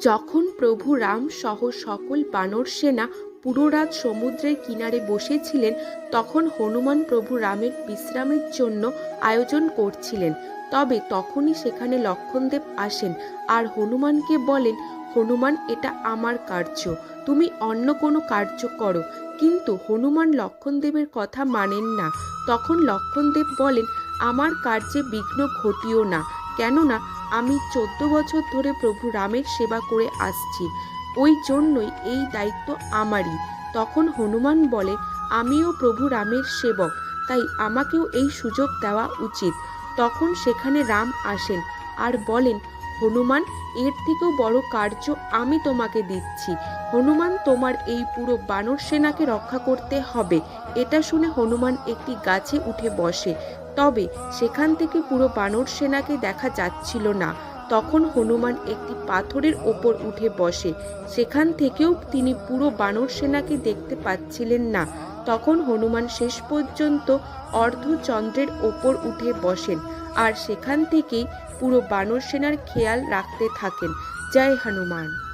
যখন প্রভু রাম সহ সকল বানর সেনা পুরো রাত সমুদ্রের কিনারে বসেছিলেন, তখন হনুমান প্রভু রামের বিশ্রামের জন্য আয়োজন করছিলেন। তবে তখনই সেখানে লক্ষণদেব আসেন আর হনুমানকে বলেন, হনুমান, এটা আমার কার্য। তুমি অন্য কোনো কার্য করো। কিন্তু হনুমান লক্ষণদেবের কথা মানেন না। তখন লক্ষণদেব বলেন, আমার কার্যে বিঘ্ন ঘটিও না। কেননা আমি চোদ্দ বছর ধরে প্রভু রামের সেবা করে আসছি। ওই জন্যই এই দায়িত্ব আমারই। তখন হনুমান বলে, আমিও প্রভু রামের সেবক, তাই আমাকেও এই সুযোগ দেওয়া উচিত। তখন সেখানে রাম আসেন আর বলেন, হনুমান, এর থেকেও বড় কার্য আমি তোমাকে দিচ্ছি। হনুমান, তোমার এই পুরো বানর সেনাকে রক্ষা করতে হবে। এটা শুনে হনুমান একটি গাছে উঠে বসে। তবে সেখান থেকে পুরো বানর সেনাকে দেখা যাচ্ছিল না। তখন হনুমান একটি পাথরের ওপর উঠে বসে। সেখান থেকেও তিনি পুরো বানর সেনাকে দেখতে পাচ্ছিলেন না। তখন হনুমান শেষ পর্যন্ত অর্ধচন্দ্রের ওপর উঠে বসেন আর সেখান থেকেই পুরো বানর সেনার খেয়াল রাখতে থাকেন। জয় হনুমান।